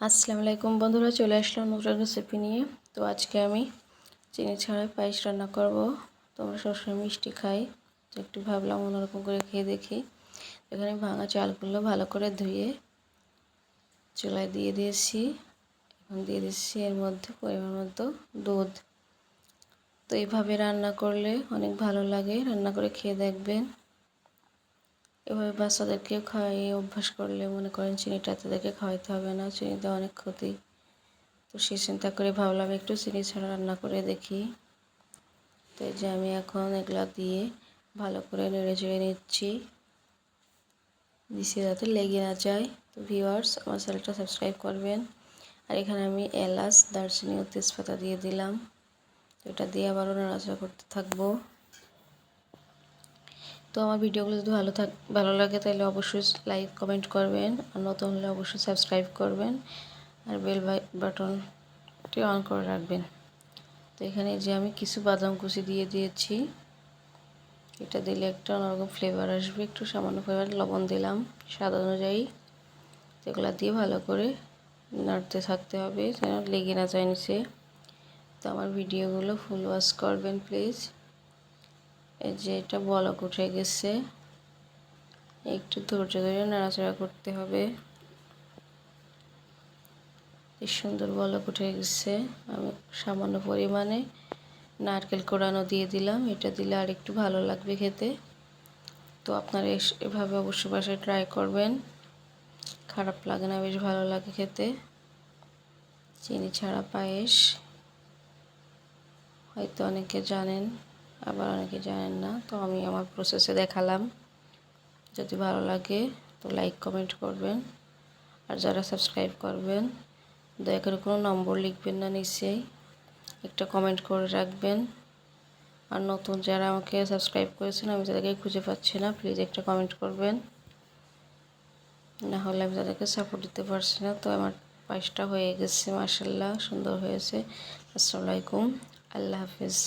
আসসালামু আলাইকুম বন্ধুরা, চলে আসলাম নতুন রেসিপি নিয়ে। তো আজকে আমি চিনি ছাড়াই পায়েস রান্না করব। তোমরা সবসময় মিষ্টি খাই, তো একটু ভাবলাম অন্যরকম করে খেয়ে দেখি। এখানে ভাঙা চালগুলো ভালো করে ধুয়ে চুলায় দিয়ে দিয়েছি। এখন দিয়ে দিচ্ছি এর মধ্যে পরিমাণ মতো দুধ। তো এইভাবে রান্না করলে অনেক ভালো লাগে। রান্না করে খেয়ে দেখবেন। এভাবে বাচ্চাদেরকে খাওয়াইয়ে অভ্যাস করলে মনে করেন চিনিটা তাদেরকে খাওয়াইতে হবে না চিনিতে অনেক ক্ষতি। তো সে চিন্তা করে ভাবলাম একটু চিনি ছাড়া রান্না করে দেখি। তো এই যে আমি এখন এগুলো দিয়ে ভালো করে নেড়ে চেড়ে নিচ্ছি। দিচ্ছি যাতে লেগে না যায়। তো ভিওয়ার্স আমার চ্যানেলটা সাবস্ক্রাইব করবেন। আর এখানে আমি এলাচ, দারচিনি ও তেজপাতা দিয়ে দিলাম। তো এটা দিয়ে আবারও নাড়াচাড়া করতে থাকব। তো আমার ভিডিওগুলো যদি ভালো থাক, ভালো লাগে তাহলে অবশ্যই লাইক কমেন্ট করবেন। আর নতুন হলে অবশ্যই সাবস্ক্রাইব করবেন। আর বেল বাটনটি অন করে রাখবেন। তো এখানে যে আমি কিছু বাদাম কুচি দিয়ে দিয়েছি। এটা দিলে একটা অন্যরকম ফ্লেভার আসবে। একটু সামান্য ফ্লেভার লবণ দিলাম স্বাদ অনুযায়ী। এগুলো দিয়ে ভালো করে নাড়তে থাকতে হবে যেন লেগে না যায় নিচে। তো আমার ভিডিওগুলো ফুল ওয়াশ করবেন প্লিজ এই যে এটা বলক উঠে গেছে। একটু ধৈর্য ধরে নাড়াচাড়া করতে হবে। কি সুন্দর বলক উঠে গেছে। আমি সামান্য পরিমাণে নারকেল কোড়ানো দিয়ে দিলাম। এটা দিলে আর একটু ভালো লাগবে খেতে। তো আপনারা এভাবে অবশ্যই বাসায় ট্রাই করবেন। খারাপ লাগে না, বেশ ভালো লাগে খেতে। চিনি ছাড়া পায়েস। হয়তো অনেকে জানেন। আবার অনেকে জানেন না, তো আমি আমার প্রসেসে দেখালাম। যদি ভালো লাগে তো লাইক কমেন্ট করবেন। আর যারা সাবস্ক্রাইব করবেন, দয়া করে কোনো নম্বর লিখবেন না নিশ্চয়ই একটা কমেন্ট করে রাখবেন। আর নতুন যারা আমাকে সাবস্ক্রাইব করেছেন, আমি তাদেরকে খুঁজে পাচ্ছি না প্লিজ একটা কমেন্ট করবেন। না হলে আমি তাদেরকে সাপোর্ট দিতে পারছি না, তো আমার পায়েসটা হয়ে গেছে মার্শাল্লাহ সুন্দর হয়েছে। আসসালামু আলাইকুম, আল্লাহ হাফিজ।